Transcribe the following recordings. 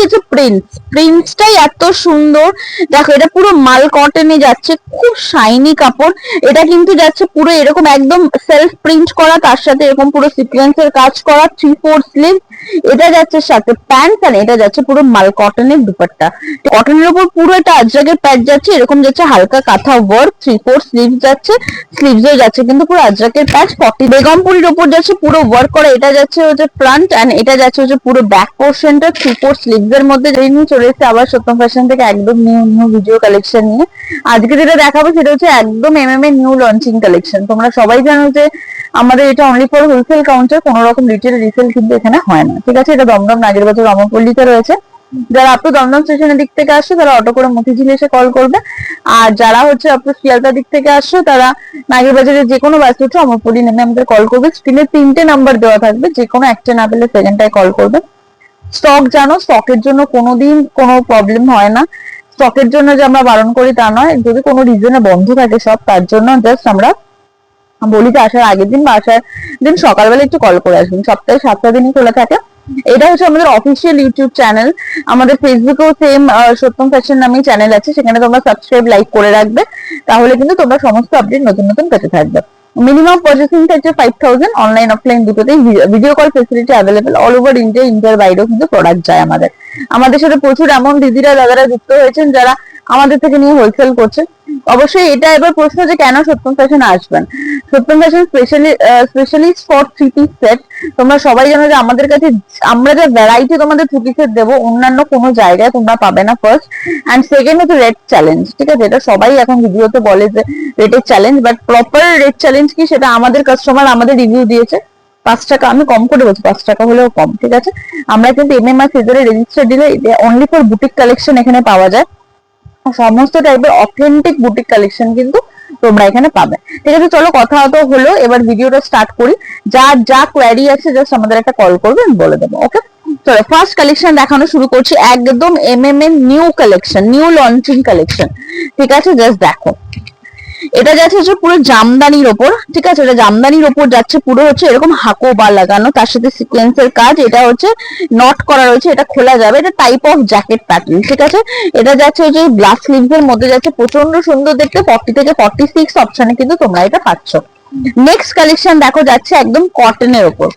দিয়েছে প্রিন্স প্রিন্সটাই এত সুন্দর। দেখো, এটা পুরো মাল কটনে যাচ্ছে, খুব শাইনি কাপড়। এটা কিন্তু যাচ্ছে পুরো এরকম একদম সেলফ প্রিন্ট করা, তার সাথে এরকম পুরো সিকোয়েন্সের কাজ করা থ্রি ফোর স্লিভ এটা যাচ্ছে সাথে প্যান্ট আর এটা যাচ্ছে পুরো মাল কটনের দুপাট্টা। কটনের উপর পুরো এটা আজরাকের প্যান্ট যাচ্ছে, এরকম যাচ্ছে হালকা কাঁথা ওয়ার্ক থ্রি ফোর স্লিভ যাচ্ছে স্লিভসও যাচ্ছে, কিন্তু পুরো আজরাকের প্যান্ট ফর্টি বেগমপুরির উপর যাচ্ছে পুরো ওয়ার্ক করা, এটা যাচ্ছে হচ্ছে ফ্রন্ট এন্ড এটা যাচ্ছে হচ্ছে পুরো ব্যাক পোর্শনটা থ্রি ফোর স্লিভস এর মধ্যে যেই নিয়ে চলে এসেছে আবার সত্যম ফ্যাশন থেকে একদম নিউ নিউ ভিডিও কালেকশন নিয়ে। আজকে যেটা দেখাবো সেটা হচ্ছে একদম এমএম এর নিউ লঞ্চিং কালেকশন তোমরা সবাই জানো যে আমাদের এটা অনলি ফর হোলসেল কাউন্টার কোনো রকম রিটেল রিসেল কিন্তু এখানে হয় না। ঠিক আছে? এটা দমদম নাগের বাজার রমপল্লিতে রয়েছে। যারা আপনি দমদম স্টেশনের দিক থেকে আসছে, তারা অটো করে মতিঝিল এসে কল করবে। আর যারা হচ্ছে আপনি শিয়ালদার দিক থেকে আসছো, তারা নাগের বাজারের যে কোনো বাস উঠে অমরপুরি নেমে আমাদের কল করবে। স্ক্রিনে তিনটে নাম্বার দেওয়া থাকবে। যে কোনো একটা না পেলে সেকেন্ডটায় কল করবে। স্টক জানো, স্টকের জন্য কোনোদিন কোনো প্রবলেম হয় না। স্টকের জন্য যে আমরা বারণ করি তা নয়, যদি কোনো রিজনে বন্ধ থাকে সব, তার জন্য জাস্ট আমরা বলি যে আসার আগের দিন বা আসার দিন সকালবেলা একটু কল করে আসবেন। সপ্তাহে সাতটা দিনই খোলা থাকে। এটা হচ্ছে আমাদের অফিসিয়াল ইউটিউব চ্যানেল আমাদের ফেসবুকেও সেম সত্যম ফ্যাশন নামেই চ্যানেল আছে। সেখানে তোমরা সাবস্ক্রাইব লাইক করে রাখবে। তাহলে কিন্তু তোমরা সমস্ত আপডেট নতুন নতুন পেতে থাকবে। মিনিমাম প্রসেসিং থাকছে ফাইভ থাউজেন্ড অনলাইন অফলাইন দুটোতেই video call facility available all over India ইন্ডিয়ার বাইরেও কিন্তু প্রোডাক্ট যায় আমাদের। আমাদের সাথে প্রচুর এমন দিদিরা, দাদারা যুক্ত হয়েছেন যারা আমাদের থেকে নিয়ে হোলসেল করছে অবশ্যই এটা এবার প্রশ্ন যে কেন সত্যম ফ্যাশন আসবেন? Satyam fashion specially specialist for three set তোমরা সবাই জানো যে আমাদের কাছে আমরা যে ভ্যারাইটি তোমাদের থ্রি পিসের দেবো, অন্যান্য কোনো জায়গায় তোমরা পাবে না ফার্স্ট অ্যান্ড সেকেন্ড হচ্ছে রেট চ্যালেঞ্জ ঠিক আছে? এটা সবাই এখন ভিডিওতে বলে যে রেটের challenge but proper red challenge কি? সেটা আমাদের কাস্টমার আমাদের রিভিউ দিয়েছে। পাঁচ টাকা, আমি কম করে বলছি, পাঁচ টাকা হলেও কম, ঠিক আছে? আমরা কিন্তু এমএমআর সিজারে রেজিস্টার দিলে অনলি ফর বুটিক কালেকশন এখানে পাওয়া যায়। সমস্ত টাইপের অথেন্টিক বুটিক কালেকশন কিন্তু তোমরা এখানে পাবে। ঠিক আছে, চলো কথা তো হলো, এবার ভিডিওটা স্টার্ট করি। যা যা কোয়ারি আছে জাস্ট আমাদের একটা কল করবে, আমি বলে দেবো ওকে চলো ফার্স্ট কালেকশন দেখানো শুরু করছি, একদম এম এম এর new collection new launching collection ঠিক আছে জাস্ট দেখো। এটা যাচ্ছে হচ্ছে পুরো জামদানির ওপর, ঠিক আছে? এটা জামদানির ওপর যাচ্ছে, পুরো হচ্ছে এরকম হাকো বা লাগানো, তার সাথে সিকোয়েন্সের কাজ, এটা হচ্ছে নট করা রয়েছে, এটা খোলা যাবে, এটা টাইপ অফ জ্যাকেট প্যাটার্ন ঠিক আছে? এটা যাচ্ছে হচ্ছে গ্লাস স্লিভস এর মধ্যে যাচ্ছে প্রচণ্ড সুন্দর দেখতে ফর্টি থেকে ফর্টি সিক্স অপশনে কিন্তু তোমরা এটা পাচ্ছ। নেক্সট কালেকশন দেখো, যাচ্ছে একদম কটনের ওপর।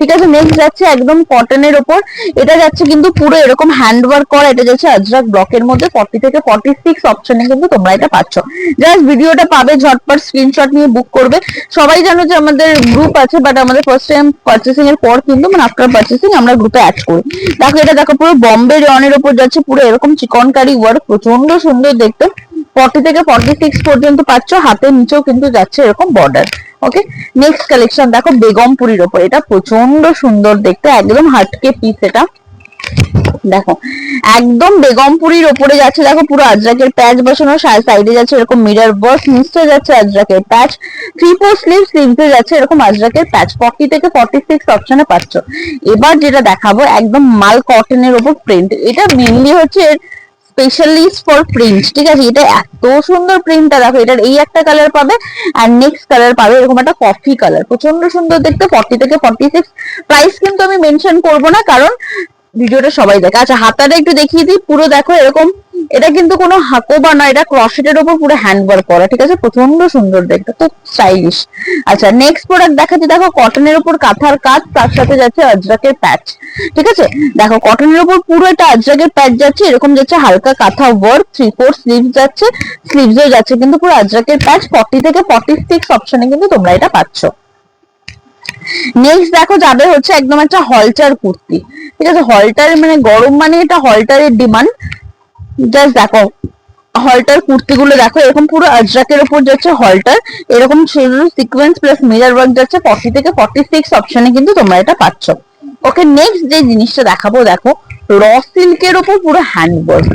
ঠিক আছে নেক্সট যাচ্ছে একদম কটনের ওপর। এটা যাচ্ছে কিন্তু পুরো এরকম হ্যান্ড ওয়ার্ক করা, এটা যাচ্ছে আজরাক ব্লকের মধ্যে ফর্টি থেকে ফর্টি সিক্স অপশনে কিন্তু তোমরা এটা পাচ্ছ। জাস্ট ভিডিওটা পাবে, ঝটপট স্ক্রিনশট নিয়ে বুক করবে। সবাই জানো যে আমাদের গ্রুপ আছে বাট আমাদের ফার্স্ট টাইম পার্চেসিং এর পর কিন্তু মানে আফটার পার্চেসিং আমরা গ্রুপে অ্যাড করি। দেখো, এটা দেখো, পুরো বম্বে রনের ওপর যাচ্ছে, পুরো এরকম চিকনকারি ওয়ার্ক প্রচণ্ড সুন্দর দেখতে। ফর্টি থেকে ফর্টি সিক্স পর্যন্ত পাচ্ছ, হাতের নিচেও কিন্তু যাচ্ছে এরকম বর্ডার ওকে নেক্সট কালেকশন দেখো বেগমপুরির ওপর। এটা প্রচণ্ড সুন্দর দেখতে, একদম হাটকে পিস এটা। দেখো, একদম বেগমপুরির ওপরে যাচ্ছে, দেখো পুরো আজরাকের প্যাচ বসানো সাইডে যাচ্ছে এরকম মিরর বক্স নিচে যাচ্ছে আজরাকের প্যাচ থ্রি ফোর স্লিভ স্লিভসে যাচ্ছে এরকম আজরাকের প্যাচ ফর্টি থেকে ফর্টি সিক্স অপশনে পাচ্ছ। এবার যেটা দেখাবো, একদম মাল কটনের ওপর প্রিন্ট এটা মেনলি হচ্ছে স্পেশালিস্ট ফর প্রিন্ট ঠিক আছে? এটা এত সুন্দর প্রিন্টটা দেখো, এটার এই একটা কালার পাবে আর নেক্সট কালার পাবে, এরকম একটা কফি কালার প্রচণ্ড সুন্দর দেখতে ফর্টি থেকে ফর্টি সিক্স প্রাইস কিন্তু আমি মেনশন করব না, কারণ ভিডিওটা সবাই দেখে। আচ্ছা হাতাটা একটু দেখিয়ে দিই। পুরো দেখো এরকম, এটা কিন্তু কোনো হাকো বা না, এটা ক্রসেটের উপর পুরো হ্যান্ড ওয়ার্ক করা, ঠিক আছে? প্রচণ্ড সুন্দর দেখতে খুব স্টাইলিশ আচ্ছা নেক্সট প্রোডাক্ট দেখাচ্ছি। দেখো কটনের উপর কাঁথার কাজ, তার সাথে যাচ্ছে আজরাকের প্যাচ ঠিক আছে? দেখো কটনের উপর পুরো এটা আজরাকের প্যাচ যাচ্ছে, এরকম যাচ্ছে হালকা কাঁথা ওয়ার্ক থ্রি ফোর স্লিভ যাচ্ছে স্লিভসও যাচ্ছে, কিন্তু পুরো আজরাকের প্যাচ ফর্টি থেকে ফর্টি সিক্স অপশনে কিন্তু তোমরা এটা পাচ্ছ। নেক্সট দেখো যাবে হচ্ছে একদম একটা হলটার কুর্তি। ঠিক আছে হলটার মানে গরম মানে এটা হলটারের ডিমান্ড জাস্ট দেখো হলটার কুর্তিগুলো দেখো, এরকম পুরো আজরাকের উপর যাচ্ছে হলটার এরকম সিকোয়েন্স প্লাস মিরার ওয়ার্ক যাচ্ছে ফর্টি থেকে ফর্টি সিক্স অপশনে কিন্তু তোমরা এটা পাচ্ছ। ওকে নেক্সট যে জিনিসটা দেখাবো, দেখো র সিল্কের উপর পুরো হ্যান্ড ওয়ার্ক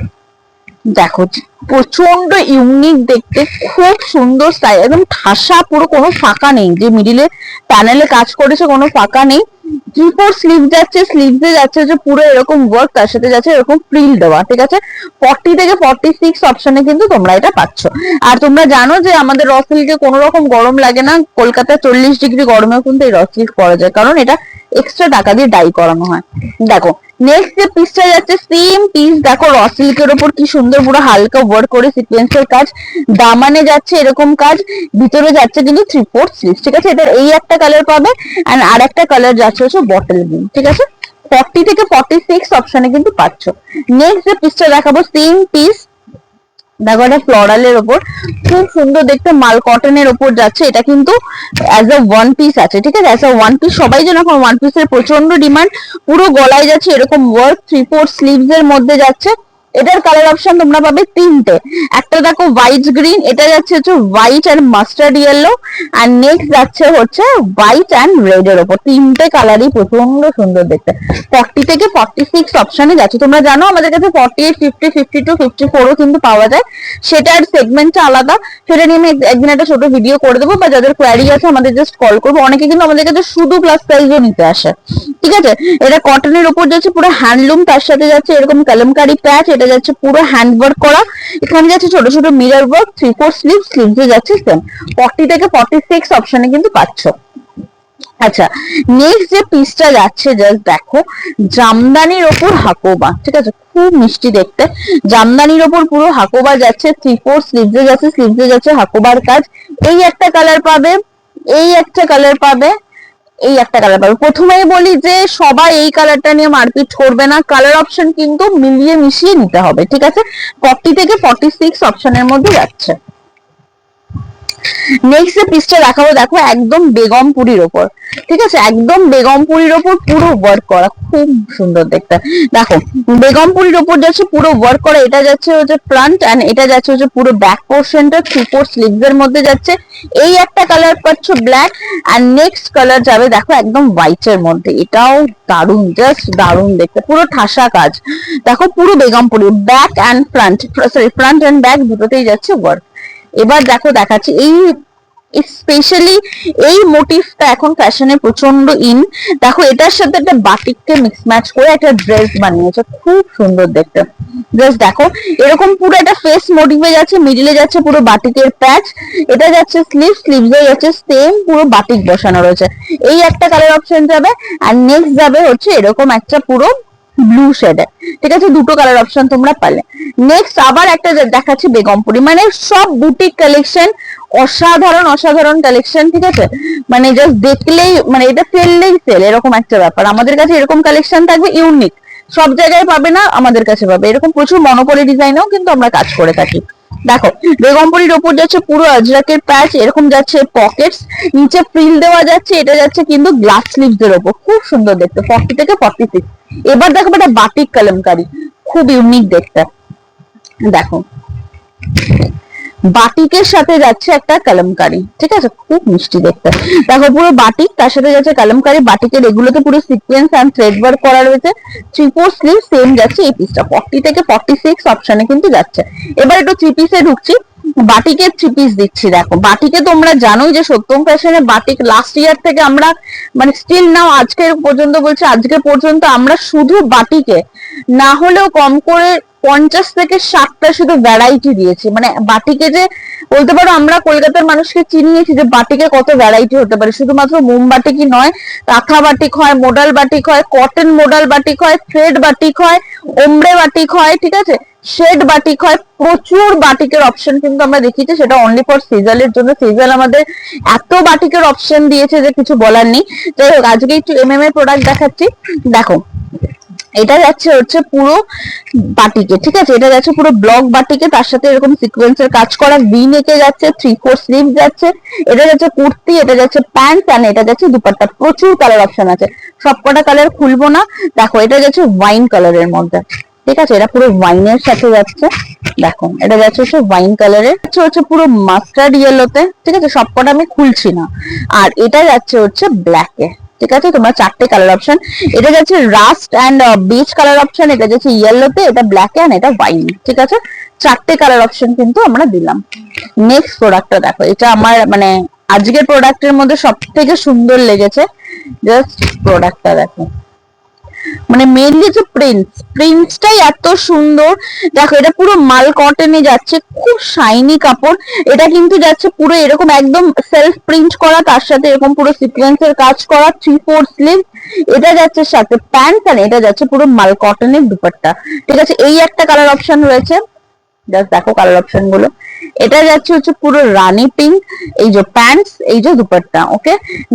দেখো প্রচণ্ড ইউনিক দেখতে, খুব সুন্দর স্টাইল একদম ঠাসা, পুরো কোনো ফাঁকা নেই। যে মিডিলে প্যানেলে কাজ করেছে, কোনো ফাঁকা নেই। থ্রি ফোর স্লিভ যাচ্ছে স্লিভসে যাচ্ছে যে পুরো এরকম ওয়ার্ক তার সাথে যাচ্ছে এরকম ফ্রিল দেওয়া, ঠিক আছে? ফর্টি থেকে ফর্টি সিক্স অপশনে কিন্তু তোমরা এটা পাচ্ছ। আর তোমরা জানো যে আমাদের র সিল্কে কোনো রকম গরম লাগে না, কলকাতায় চল্লিশ ডিগ্রি গরমেও কিন্তু এই র সিল্ক পরা যায়, কারণ এটা এক্সট্রা টাকা দিয়ে ডাই করানো হয়। দেখো নেক্সট যে পিসটা যাচ্ছে সেম পিস দেখো র সিল্কের ওপর কি সুন্দর পুরো হালকা ওয়ার্ক করে সিকোয়েন্সের কাজ। দামানে যাচ্ছে এরকম কাজ, ভিতরে যাচ্ছে কিন্তু থ্রি ফোর স্লিভস ঠিক আছে? এটার এই একটা কালার পাবে এন্ড আর একটা কালার যাচ্ছে হচ্ছে বটল গ্রিন ঠিক আছে? ফর্টি থেকে ফর্টি সিক্স অপশনে কিন্তু পাচ্ছ। নেক্সট যে পিসটা দেখাবো সেম পিস দেখো, এটা ফ্লোরালের ওপর। খুব সুন্দর দেখতে মাল কটনের ওপর যাচ্ছে। এটা কিন্তু অ্যাজ আ ওয়ান পিস আছে, ঠিক আছে? অ্যাজ আ ওয়ান পিস সবাই যেন এখন ওয়ান পিসের প্রচণ্ড ডিমান্ড পুরো গলায় যাচ্ছে, এরকম ওয়ার্ক থ্রি ফোর স্লিভস এর মধ্যে যাচ্ছে। এটার কালার অপশন তোমরা পাবে তিনটে। একটা দেখো হোয়াইট গ্রিন এটা যাচ্ছে হচ্ছে হোয়াইট অ্যান্ড মাস্টার্ড ইয়েলো আর নেক্সট যাচ্ছে হচ্ছে হোয়াইট অ্যান্ড রেড এর ওপর। তিনটে কালারই প্রচণ্ড সুন্দর দেখতে। ফর্টি থেকে ফর্টি সিক্স অপশনে যাচ্ছে। তোমরা জানো আমাদের কাছে forty eight fifty fifty two fifty ফোরও কিন্তু পাওয়া যায়। সেটার সেগমেন্টটা আলাদা। সেটা নিয়ে আমি একদিন একটা ছোট ভিডিও করে দেবো, বা যাদের কোয়ারি আছে আমাদের জাস্ট কল করব। অনেকে কিন্তু আমাদের কাছে শুধু প্লাস সাইজও নিতে আসে। ঠিক আছে? এটা কটনের উপর যাচ্ছে, পুরো হ্যান্ডলুম তার সাথে যাচ্ছে এরকম কালামকারি প্যাচ এটা যাচ্ছে পুরো হ্যান্ড ওয়ার্ক করা। এখানে যাচ্ছে ছোট ছোট mirror work three four sleeve স্লিভসে যাচ্ছে সেম ফর্টি থেকে ফর্টি সিক্স অপশনে কিন্তু পাচ্ছ। আচ্ছা নেক্সট যে পিসটা যাচ্ছে জাস্ট দেখো, জামদানির ওপর হাকোবা। ঠিক আছে, খুব মিষ্টি দেখতে। জামদানির ওপর পুরো হাকোবা যাচ্ছে থ্রি ফোর স্লিভসে যাচ্ছে স্লিভসে যাচ্ছে হাকোবার কাজ। এই একটা কালার পাবে, এই একটা কালার পাবে এই একটা কালার পাবে। প্রথমেই বলি যে সবাই এই কালারটা নিয়ে মারপিট করবে না। কালার অপশন কিন্তু মিলিয়ে মিশিয়ে নিতে হবে, ঠিক আছে? ফর্টি থেকে ফর্টি সিক্স অপশনের মধ্যে যাচ্ছে। নেক্সট যে পিসটা দেখাবো, দেখো একদম বেগমপুরির ওপর। ঠিক আছে? একদম বেগমপুরির ওপর পুরো ওয়ার্ক করা। খুব সুন্দর দেখতে। দেখো বেগমপুরির ওপর যাচ্ছে পুরো ওয়ার্ক করা। এটা যাচ্ছে হচ্ছে ফ্রন্ট এন্ড এটা যাচ্ছে হচ্ছে পুরো ব্যাক পোর্শনটা থ্রি ফোর স্লিভস এর মধ্যে যাচ্ছে। এই একটা কালার পাচ্ছ ব্ল্যাক আর নেক্সট কালার যাবে, দেখো, একদম হোয়াইট এর মধ্যে। এটাও দারুণ জাস্ট দারুণ দেখতে। পুরো ঠাসা কাজ। দেখো, পুরো Begumpuri back and front sorry front and back দুটোতেই যাচ্ছে ওয়ার্ক এবার দেখো দেখাচ্ছি, এই স্পেশালি এই মোটিভটা এখন ফ্যাশনে প্রচণ্ড ইন দেখো, এটার সাথে একটা বাটিককে মিক্স ম্যাচ করে একটা ড্রেস বানিয়েছে, খুব সুন্দর দেখতে। জাস্ট দেখো, এরকম পুরো একটা ফেস মোটিভে যাচ্ছে মিডিলে যাচ্ছে পুরো বাটিকের প্যাচ এটা যাচ্ছে স্লিভ স্লিভসে যাচ্ছে সেম পুরো বাটিক বসানো রয়েছে। এই একটা কালার অপশন যাবে, আর নেক্সট যাবে হচ্ছে এরকম একটা পুরো ব্লু শেডে ঠিক আছে, দুটো কালার অপশন তোমরা পালে। নেক্সট আবার একটা দেখাচ্ছি বেগমপুরি। মানে সব বুটিক কালেকশন অসাধারণ অসাধারণ কালেকশন ঠিক আছে? মানে জাস্ট দেখলেই মানে এটা ফেললেই ফেল এরকম একটা ব্যাপার। আমাদের কাছে এরকম কালেকশন থাকবে ইউনিক সব জায়গায় পাবে না, আমাদের কাছে পাবে। এরকম প্রচুর মনোপলি ডিজাইনেও কিন্তু আমরা কাজ করে থাকি। দেখো, বেগমপুরির উপর যাচ্ছে পুরো আজরাকের প্যাচ এরকম যাচ্ছে পকেটস নিচে ফ্রিল দেওয়া যাচ্ছে, এটা যাচ্ছে কিন্তু গ্লাস স্লিভস এর ওপর। খুব সুন্দর দেখতে ফর্টি থেকে ফর্টি সিক্স এবার দেখো এটা বাটিক কালামকারি খুব ইউনিক দেখতে। দেখো। বাটিকের সাথে যাচ্ছে একটা কালামকারি। ঠিক আছে? খুব মিষ্টি দেখতে। দেখো, পুরো বাটিক, তার সাথে যাচ্ছে কালামকারি, বাটিকের এগুলোতে পুরো সিকোয়েন্স অ্যান্ড থ্রেড ওয়ার্ক করা রয়েছে। থ্রি ফোর স্লিভ সেম যাচ্ছে এই পিসটা ফর্টি থেকে ফর্টি সিক্স অপশনে কিন্তু যাচ্ছে। এবার একটু থ্রি পিসে ঢুকছি। বাটিকের থ্রি পিস দিচ্ছি, দেখো। বাটিকে তোমরা জানোই যে সত্যম ফ্যাশনে বাটিক লাস্ট ইয়ার থেকে আমরা মানে স্টিল নাও আজকের পর্যন্ত বলছি, আজকে পর্যন্ত আমরা শুধু বাটিকে, না হলেও কম করে পঞ্চাশ থেকে ষাটটা শুধু ভ্যারাইটি দিয়েছি। মানে বাটিকে যে, বলতে পারো আমরা কলকাতার মানুষকে চিনিয়েছি যে বাটিকে কত ভ্যারাইটি হতে পারে। শুধুমাত্র মোম বাটিকই নয়, কাঁথা বাটিক হয় মোডাল বাটিক হয় কটন মোডাল বাটিক হয় থ্রেড বাটিক হয় ওমড়ে বাটিক হয়, ঠিক আছে? শেড বাটিক হয়, প্রচুর বাটিকের অপশন কিন্তু আমরা দেখিয়েছি, সেটা অনলি ফর সিজালের জন্য। সিজাল আমাদের এত বাটিকের অপশন দিয়েছে যে কিছু বলার নেই। যাই হোক, আজকে একটু এম এম এর প্রোডাক্ট দেখাচ্ছি। দেখো, এটা যাচ্ছে হচ্ছে পুরো বাটিকে, ঠিক আছে? এটা যাচ্ছে পুরো ব্লক বাটিকে, তার সাথে এরকম সিকোয়েন্সের কাজ করা ভি নেকে যাচ্ছে থ্রি ফোর স্লিভ যাচ্ছে, এটা যাচ্ছে কুর্তি, এটা যাচ্ছে প্যান্ট আর এটা যাচ্ছে দুপাট্টা। প্রচুর কালার অপশন আছে। সবকটা কালার খুলবো না। দেখো, এটা যাচ্ছে ওয়াইন কালারের মধ্যে। ঠিক আছে, এটা পুরো ওয়াইনের সাথে যাচ্ছে। দেখো, এটা যাচ্ছে হচ্ছে ওয়াইন কালারের হচ্ছে পুরো মাস্টার্ড ইয়েলোতে ঠিক আছে? সবকটা আমি খুলছি না। আর এটা যাচ্ছে হচ্ছে ব্ল্যাকে ঠিক আছে? তোমার চারটে কালার অপশন এটা যাচ্ছে rust and beach colour option এটা যাচ্ছে ইয়েলোতে এটা ব্ল্যাক অ্যান্ড এটা ওয়াইন ঠিক আছে? চারটে কালার অপশন কিন্তু আমরা দিলাম। নেক্সট প্রোডাক্টটা দেখো, এটা আমার মানে আজকের প্রোডাক্টের মধ্যে সব থেকে সুন্দর লেগেছে। জাস্ট প্রোডাক্টটা দেখো। মানে মেনলি তো প্রিন্স প্রিন্সটাই এত সুন্দর। দেখো, এটা পুরো মাল কটনে যাচ্ছে, খুব শাইনি কাপড়। এটা কিন্তু যাচ্ছে পুরো এরকম একদম সেলফ প্রিন্ট করা, তার সাথে এরকম পুরো সিকোয়েন্সের কাজ করা থ্রি ফোর স্লিভ এটা যাচ্ছে সাথে প্যান্ট আর এটা যাচ্ছে পুরো মাল কটনের দুপাট্টা। ঠিক আছে, এই একটা কালার অপশন রয়েছে। জাস্ট দেখো কালার অপশনগুলো। এটা যাচ্ছে হচ্ছে পুরো রানি পিঙ্ক এই যে প্যান্টস এই যে দুপাট্টা ওকে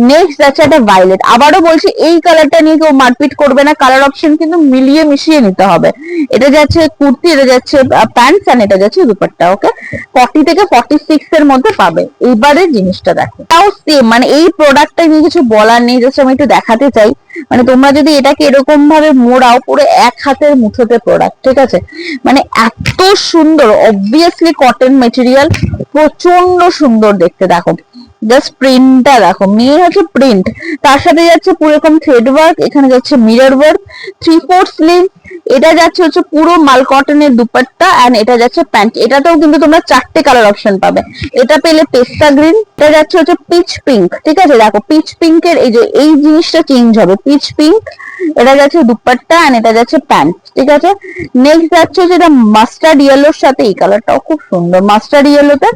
নেক্সট যাচ্ছে একটা ভাইলেট আবারও বলছি, এই কালারটা নিয়ে কেউ মারপিট করবে না। কালার অপশন কিন্তু মিলিয়ে মিশিয়ে নিতে হবে। এটা যাচ্ছে কুর্তি, এটা যাচ্ছে প্যান্টস আর এটা যাচ্ছে দুপাট্টা ওকে ফর্টি থেকে ফর্টি সিক্স এর মধ্যে পাবে। এইবারের জিনিসটা দেখো। তাও সেম মানে এই প্রোডাক্টটা নিয়ে কিছু বলার নেই জাস্ট আমি একটু দেখাতে চাই। মানে তোমরা যদি এটাকে এরকম ভাবে মোড়াও, পুরো এক হাতের মুঠোতে প্রোডাক্ট ঠিক আছে? মানে এত সুন্দর অবভিয়াসলি কটন মেটেরিয়াল প্রচণ্ড সুন্দর দেখতে, দেখো। জাস্ট প্রিন্টটা দেখো মেয়ে হচ্ছে প্রিন্ট তার সাথে যাচ্ছে পুরো এরকম থ্রেড ওয়ার্ক এখানে যাচ্ছে mirror work three four sleeve এটা যাচ্ছে হচ্ছে পুরো মাল কটনের দুপাট্টা এন্ড এটা যাচ্ছে প্যান্ট এটাতেও কিন্তু তোমরা চারটে কালার অপশন পাবে। এটা পেলে পেস্তা গ্রিন এটা যাচ্ছে হচ্ছে পিচ পিঙ্ক ঠিক আছে? দেখো পিচ পিঙ্কের এই যে, এই জিনিসটা চেঞ্জ হবে। পিচ পিঙ্ক এটা যাচ্ছে দুপাট্টা এন্ড এটা যাচ্ছে প্যান্ট ঠিক আছে? নেক্সট যাচ্ছে যেটা মাস্টার্ড ইয়েলোর সাথে এই কালারটাও খুব সুন্দর মাস্টার্ড ইয়েলোতে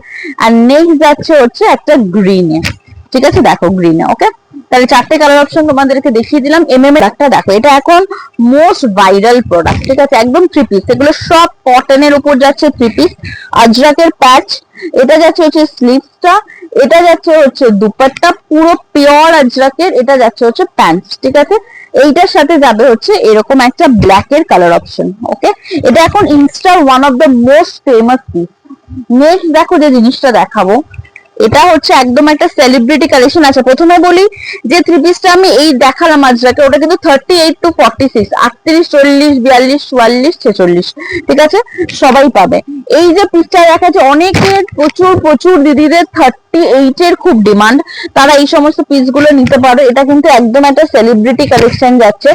আর নেক্সট যাচ্ছে হচ্ছে একটা গ্রিনে ঠিক আছে? দেখো গ্রিনে ওকে তাহলে চারটে কালার অপশন তোমাদেরকে দেখিয়ে দিলাম। এম এম একটা দেখো, এটা এখন মোস্ট ভাইরাল প্রোডাক্ট ঠিক আছে? একদম থ্রি পিস এগুলো সব কটনের উপর যাচ্ছে থ্রি পিস আজরাকের প্যাচ এটা যাচ্ছে হচ্ছে স্লিভসটা এটা যাচ্ছে হচ্ছে দুপাট্টা, পুরো পিওর আজরাকের, এটা যাচ্ছে হচ্ছে প্যান্টস ঠিক আছে? এইটার সাথে যাবে হচ্ছে এরকম একটা ব্ল্যাক এর কালার অপশন ওকে এটা এখন ইনস্টার one of the most famous piece next দেখো যে জিনিসটা দেখাবো। এটা হচ্ছে একদম একটা সেলিব্রিটি কালেকশন আছে। প্রথমে বলি যে থ্রি পিসটা আমি এই দেখালাম আজরাকে ওটা কিন্তু thirty eight to forty six আটত্রিশ, চল্লিশ, বিয়াল্লিশ, চুয়াল্লিশ, ছেচল্লিশ, ঠিক আছে? সবাই পাবে। এই যে পিসটা দেখা যাচ্ছে, অনেকের প্রচুর প্রচুর দিদিদের থার্টি এইট এর খুব ডিমান্ড তারা এই সমস্ত পিসগুলো নিতে পারো। এটা কিন্তু একদম একটা সেলিব্রিটি কালেকশন যাচ্ছে।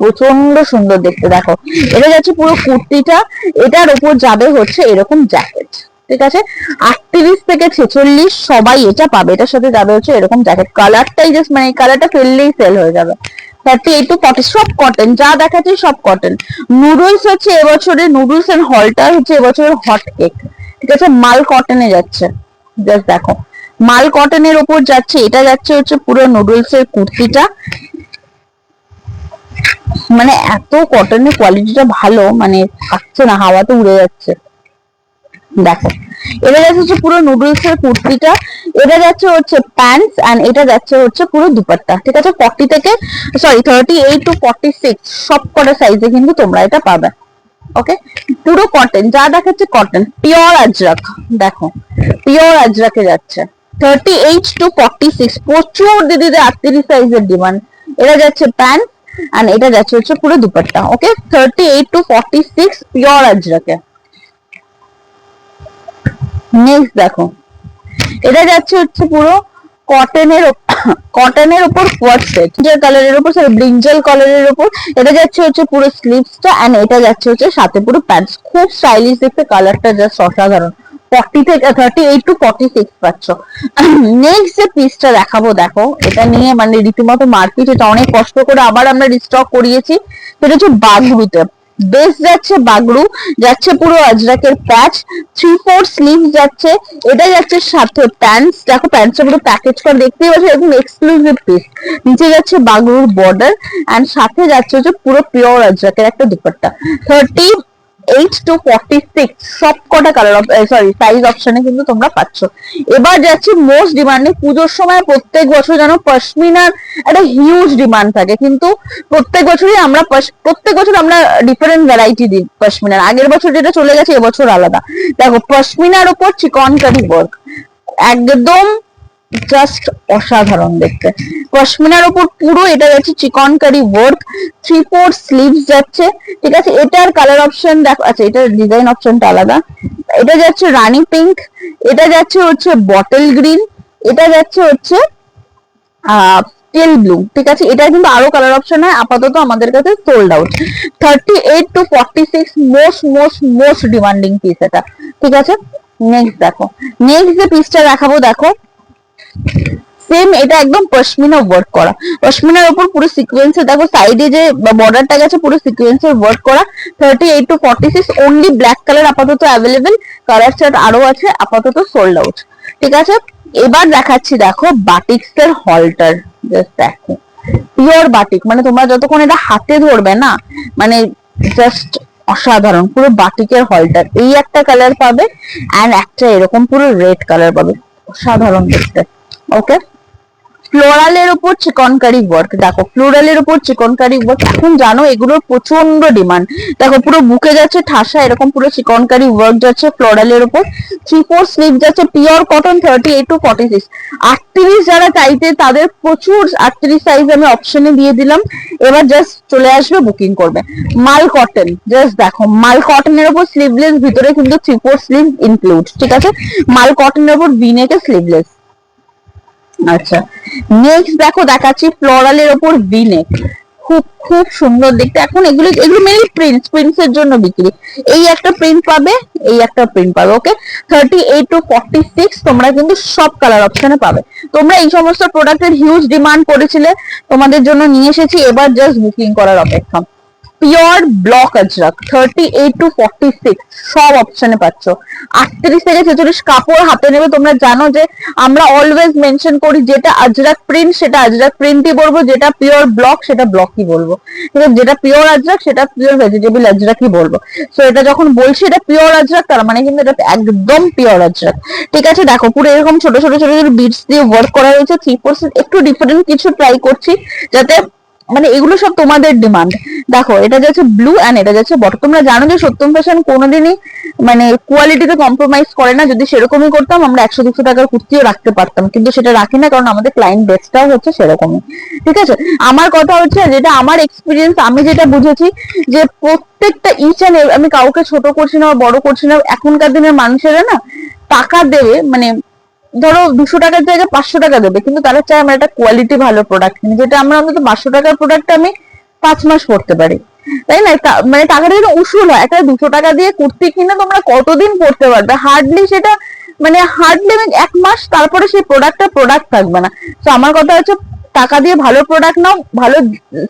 প্রচণ্ড সুন্দর দেখতে, দেখো। এটা যাচ্ছে পুরো কুর্তিটা। এটার উপর যাবে হচ্ছে এরকম জ্যাকেট ঠিক আছে? আটত্রিশ থেকে ছেচল্লিশ সবাই এটা পাবে। এটার সাথে যাবে হচ্ছে এরকম জ্যাকেট কালারটাই জাস্ট মানে কালারটা ফেললেই সেল হয়ে যাবে। থার্টি এইট টু ফর্টি সব কটন যা দেখাচ্ছে সব কটন নুডলস হচ্ছে এবছরের নুডলস এন্ড হলটার হচ্ছে এবছরের হট কেক ঠিক আছে? মাল কটনে যাচ্ছে। জাস্ট দেখো। মাল কটনের ওপর যাচ্ছে। এটা যাচ্ছে হচ্ছে পুরো নুডলস এর কুর্তিটা। মানে এত কটনের কোয়ালিটিটা ভালো। মানে থাকছে না, হাওয়াতে উড়ে যাচ্ছে। দেখো এটা যাচ্ছে হচ্ছে পুরো নুডলস এর কুর্তিটা, এটা যাচ্ছে হচ্ছে প্যান্টস এন্ড এটা যাচ্ছে হচ্ছে পুরো দুপাট্টা, ঠিক আছে? ফর্টি থেকে sorry thirty eight to forty six সব কটা সাইজে কিন্তু তোমরা এটা পাবে ওকে পুরো কটন যা দেখাচ্ছে কটন পিওর আজরাক, দেখো পিওর আজরাকে যাচ্ছে thirty eight to forty six প্রচুর দিদিদের আটত্রিশ সাইজের ডিমান্ড এটা যাচ্ছে প্যান্ট এন্ড এটা যাচ্ছে হচ্ছে পুরো dupatta okay thirty eight to forty six pure আজরাকে। Next দেখো। এটা যাচ্ছে হচ্ছে পুরো কটনের কটনের উপর কোয়াট সেট যে কালারের উপর সরি ব্রিঞ্জাল কালারের উপর এটা যাচ্ছে হচ্ছে পুরো স্লিভসটা এন্ড এটা যাচ্ছে হচ্ছে সাথে পুরো প্যান্টস খুব স্টাইলিশ দেখতে কালারটা জাস্ট অসাধারণ। ফর্টি থেকে thirty eight to forty six পাচ্ছ। নেক্সট যে পিসটা দেখাবো, দেখো। এটা নিয়ে মানে রীতিমতো মারপিট, এটা অনেক কষ্ট করে আবার আমরা রিস্টক করিয়েছি। সেটা হচ্ছে বাগরুতে বেস যাচ্ছে বাগরু, যাচ্ছে পুরো আজরাকের প্যাচ থ্রি ফোর স্লিভ যাচ্ছে এটা যাচ্ছে সাথে প্যান্টস দেখো প্যান্টসটা পুরো প্যাকেজ করে দেখতেই পাচ্ছ, একদম এক্সক্লুসিভ পিস নিচে যাচ্ছে বাগরুর বর্ডার এন্ড সাথে যাচ্ছে হচ্ছে পুরো পিওর আজরাকের একটা dupatta. Thirty eight to forty six সব কটা কালার সরি সাইজ অপশনে কিন্তু তোমরা পাচ্ছ। এবার যাচ্ছে মোস্ট ডিমান্ডিং পুজোর সময় প্রত্যেক বছর যেন পশমিনার একটা হিউজ ডিমান্ড থাকে। কিন্তু প্রত্যেক বছরই আমরা প্রত্যেক বছর আমরা ডিফারেন্ট ভ্যারাইটি দিই পশমিনার। আগের বছর যেটা চলে গেছে, এবছর আলাদা। দেখো, পশমিনার উপর চিকন কারি ওয়ার্ক একদম জাস্ট অসাধারণ দেখতে। পশমিনার উপর পুরো এটা যাচ্ছে chikankari work three four sleeves যাচ্ছে, ঠিক আছে? এটার কালার অপশন দেখো আচ্ছা এটার ডিজাইন অপশনটা আলাদা। এটা যাচ্ছে রানি পিঙ্ক এটা যাচ্ছে হচ্ছে বটল গ্রিন এটা যাচ্ছে হচ্ছে আহ টেল ব্লু ঠিক আছে? এটা কিন্তু আরও কালার অপশন হয়, আপাতত আমাদের কাছে sold out thirty eight to forty six most most most demanding piece এটা, ঠিক আছে? নেক্সট দেখো। নেক্সট যে পিসটা দেখাবো, দেখো সেম এটা একদম পশমিনা ওয়ার্ক করা। পশমিনার উপর পুরো সিকোয়েন্সে দেখো সাইডে যে বর্ডারটা গেছে পুরো সিকোয়েন্সের ওয়ার্ক করা। Thirty eight to forty six only black colour আপাতত অ্যাভেলেবেল কালার চার্ট আরও আছে, আপাতত সোল্ড আউট ঠিক আছে? এবার দেখাচ্ছি, দেখো বাটিক্স এর হলটার জাস্ট দেখো। পিওর বাটিক মানে তোমরা যতক্ষণ এটা হাতে ধরবে না মানে জাস্ট অসাধারণ, পুরো বাটিকের হলটার এই একটা কালার পাবে অ্যান্ড একটা এরকম পুরো রেড কালার পাবে। অসাধারণ দেখতে। ওকে ফ্লোরালের উপর চিকনকারি ওয়ার্ক দেখো ফ্লোরালের উপর চিকনকারি ওয়ার্ক এখন জানো, এগুলোর প্রচণ্ড ডিমান্ড দেখো, পুরো বুকে যাচ্ছে ঠাসা, এরকম পুরো চিকনকারি ওয়ার্ক যাচ্ছে ফ্লোরালের উপর। থ্রি ফোর স্লিভ যাচ্ছে pure cotton thirty eight to forty six আটত্রিশ যারা চাইতে তাদের প্রচুর আটত্রিশ সাইজ আমি অপশনে দিয়ে দিলাম। এবার জাস্ট চলে আসবে বুকিং করবে। মাল কটন জাস্ট দেখো, মাল কটনের উপর স্লিভলেস ভিতরে কিন্তু থ্রি ফোর স্লিভ ইনক্লুড ঠিক আছে? মাল কটনের উপর বিনেকে স্লিভলেস আচ্ছা। নেক্সট দেখো, দেখাচ্ছি ফ্লোরালের ওপর ভি নেক খুব খুব সুন্দর দেখতে। এখন এগুলো এগুলো মেনলি প্রিন্ট প্রিন্টস এর জন্য বিক্রি। এই একটা প্রিন্ট পাবে, এই একটা প্রিন্ট পাবে okay thirty eight to forty six তোমরা কিন্তু সব কালার অপশনে পাবে। তোমরা এই সমস্ত প্রোডাক্টের হিউজ ডিমান্ড করেছিলে, তোমাদের জন্য নিয়ে এসেছি, এবার জাস্ট বুকিং করার অপেক্ষা। Pure block Ajrak thirty eight to forty six সব অপশনে পাচ্ছ। আটত্রিশ থেকে ছেচল্লিশ কাপড় হাতে নেবে, তোমরা জানো যে আমরা অলওয়েজ মেনশন করি যেটা আজরাক প্রিন্ট সেটা আজরাক প্রিন্টই বলব, যেটা পিওর ব্লক সেটা ব্লকই বলব। ঠিক আছে যেটা পিওর আজরাক সেটা পিওর ভেজিটেবল আজরাকই বলব। সো এটা যখন বলছি এটা পিওর আজরাক তার মানে কিন্তু এটা একদম পিওর আজরাক ঠিক আছে, দেখো, পুরো এরকম ছোট ছোট ছোট ছোট বিটস দিয়ে ওয়ার্ক করা হয়েছে। থ্রি পার্সেন্ট একটু ডিফারেন্ট কিছু ট্রাই করছি, যাতে মানে এগুলো সব তোমাদের ডিমান্ড দেখো, এটা যাচ্ছে ব্লু অ্যান্ড এটা যাচ্ছে বট তোমরা জানো যে সত্যম ফ্যাশন কোনোদিনই মানে কোয়ালিটিতে কম্প্রোমাইজ করে না। যদি সেরকমই করতাম, আমরা একশো, দুশো টাকার কুর্তিও রাখতে পারতাম। কিন্তু সেটা রাখি না, কারণ আমাদের ক্লায়েন্ট বেসটাও হচ্ছে সেরকমই। ঠিক আছে? আমার কথা হচ্ছে যেটা আমার এক্সপিরিয়েন্স আমি যেটা বুঝেছি যে প্রত্যেকটা ইচ অ্যান্ড আমি কাউকে ছোট করছি না, বড় করছি না, এখনকার দিনের মানুষেরা না টাকা দেবে মানে ধরো দুশো টাকার জায়গায় পাঁচশো টাকা দেবে, কিন্তু তারা চায় আমার একটা কোয়ালিটি ভালো প্রোডাক্ট কিনি, যেটা আমরা অন্তত পাঁচশো টাকার প্রোডাক্ট আমি পাঁচ মাস পড়তে পারি। তাই না? মানে টাকাটা যেন উসুল হয়। একটা দুশো টাকা দিয়ে কুর্তি কিনে তোমরা কতদিন পড়তে পারবে? হার্ডলি সেটা মানে হার্ডলি এক মাস তারপরে সেই প্রোডাক্টটা প্রোডাক্ট থাকবে না। তো আমার কথা হচ্ছে, টাকা দিয়ে ভালো প্রোডাক্ট নাও, ভালো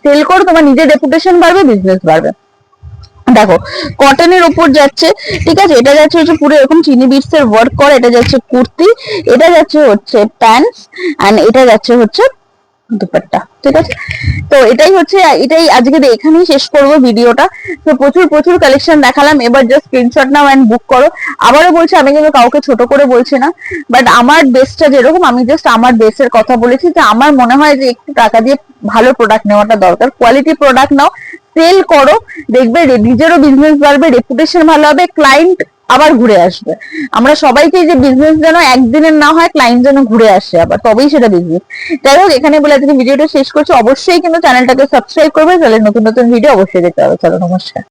সেল করো, তোমার নিজের রেপুটেশন বাড়বে বিজনেস বাড়বে। দেখো কটনের উপর যাচ্ছে, ঠিক আছে? এটা যাচ্ছে হচ্ছে পুরো এরকম চিনি বিটস এর ওয়ার্ক করা, এটা যাচ্ছে কুর্তি, এটা যাচ্ছে হচ্ছে প্যান্টস এন্ড এটা যাচ্ছে হচ্ছে দুপাট্টা, ঠিক আছে? তো এটাই হচ্ছে, এটাই আজকে এখানেই শেষ করব ভিডিওটা। তো প্রচুর প্রচুর কালেকশন দেখালাম, এবার জাস্ট স্ক্রিনশট নাও অ্যান্ড বুক করো। আবারও বলছি, আমি কিন্তু কাউকে ছোট করে বলছি না বাট আমার বেসটা যেরকম, আমি জাস্ট আমার বেসের কথা বলেছি যে আমার মনে হয় যে একটু টাকা দিয়ে ভালো প্রোডাক্ট নেওয়াটা দরকার। কোয়ালিটি প্রোডাক্ট নাও সেল করো, দেখবে, নিজেরও বিজনেস বাড়বে রেপুটেশন ভালো হবে ক্লায়েন্ট আবার ঘুরে আসবে। আমরা সবাইকে যে বিজনেস যেন একদিনের না হয় ক্লায়েন্ট যেন ঘুরে আসে আবার, তবেই সেটা বিজনেস যাই হোক, এখানে বলে আজকে ভিডিওটা শেষ করছি। অবশ্যই কিন্তু চ্যানেলটাকে সাবস্ক্রাইব করবে, তাহলে নতুন নতুন ভিডিও অবশ্যই দেখতে হবে চলো, নমস্কার।